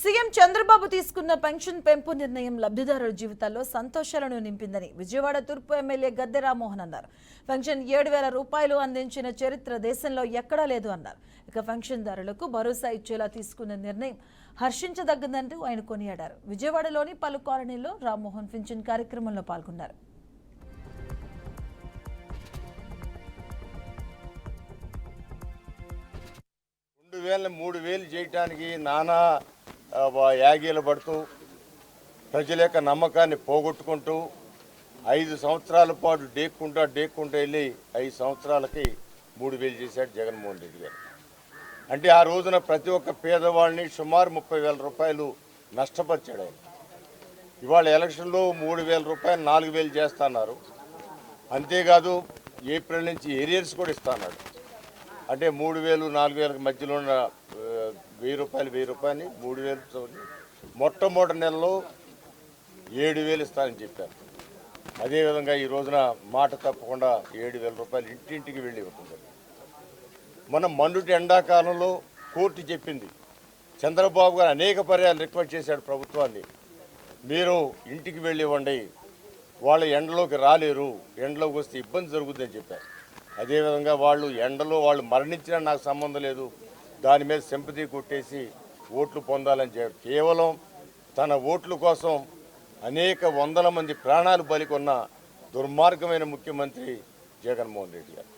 CM Chandrababu తీసుకున్న pension పెంపు నిర్ణయం లబ్ధిదారుల జీవితాల్లో సంతోషాలను నింపిందని విజయవాడ తూర్పు ఎమ్మెల్యే గద్దె రామ్మోహన్ అన్నారు. పెన్షన్ ఏడు వేల రూపాయలు అందించిన చరిత్ర దేశంలో ఎక్కడా లేదు అన్నారు. ఇక పెన్షన్దారులకు భరోసా ఇచ్చేలా తీసుకున్న నిర్ణయం హర్షించదగ్గదంటూ ఆయన కొనియాడారు. విజయవాడలోని పలు కాలనీల్లో రామ్మోహన్ పెన్షన్ కార్యక్రమంలో పాల్గొన్నారు. రెండు మూడు వేలు చేయటానికి నానా యాగీలు పడుతూ ప్రజల యొక్క నమ్మకాన్ని పోగొట్టుకుంటూ ఐదు సంవత్సరాల పాటు డేక్కుంటా డేక్కుంటా వెళ్ళి ఐదు సంవత్సరాలకి మూడు వేలు చేశాడు జగన్మోహన్ రెడ్డి గారు. అంటే ఆ రోజున ప్రతి ఒక్క పేదవాడిని సుమారు ముప్పై వేల రూపాయలు నష్టపరిచాడు ఆయన. ఇవాళ ఎలక్షన్లో మూడు వేల రూపాయలు నాలుగు వేలు చేస్తున్నారు. అంతేకాదు ఏప్రిల్ నుంచి ఏరియర్స్ కూడా ఇస్తున్నాడు అంటే మూడు వేలు నాలుగు వేలకు మధ్యలో ఉన్న వెయ్యి రూపాయలు వెయ్యి రూపాయలు మూడు వేలు చొప్పున మొట్టమొదటి నెలలో ఏడు వేలు ఇస్తానని చెప్పారు. అదేవిధంగా ఈ రోజున మాట తప్పకుండా ఏడు వేల రూపాయలు ఇంటింటికి వెళ్ళి ఇవ్వకుండా. మన మన్నుటి ఎండాకాలంలో కోర్టు చెప్పింది చంద్రబాబు గారు అనేక పర్యాలు రిక్వెస్ట్ చేశాడు ప్రభుత్వాన్ని. మీరు ఇంటికి వెళ్ళి ఇవ్వండి వాళ్ళు ఎండలోకి రాలేరు ఎండలోకి వస్తే ఇబ్బంది జరుగుతుందని చెప్పారు. అదేవిధంగా వాళ్ళు ఎండలో వాళ్ళు మరణించినా నాకు సంబంధం లేదు దాని మీద సింపతి కొట్టేసి ఓట్లు పొందాలని చెప్పారు కేవలం తన ఓట్ల కోసం అనేక వందల మంది ప్రాణాలు బలికొన్న దుర్మార్గమైన ముఖ్యమంత్రి జగన్మోహన్ రెడ్డి గారు.